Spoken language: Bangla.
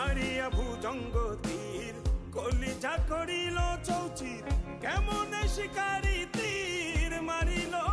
মারিয়া ভুজঙ্গ তীর কলিজা করিল চৌচির কেমন শিকারি তীর মারিলো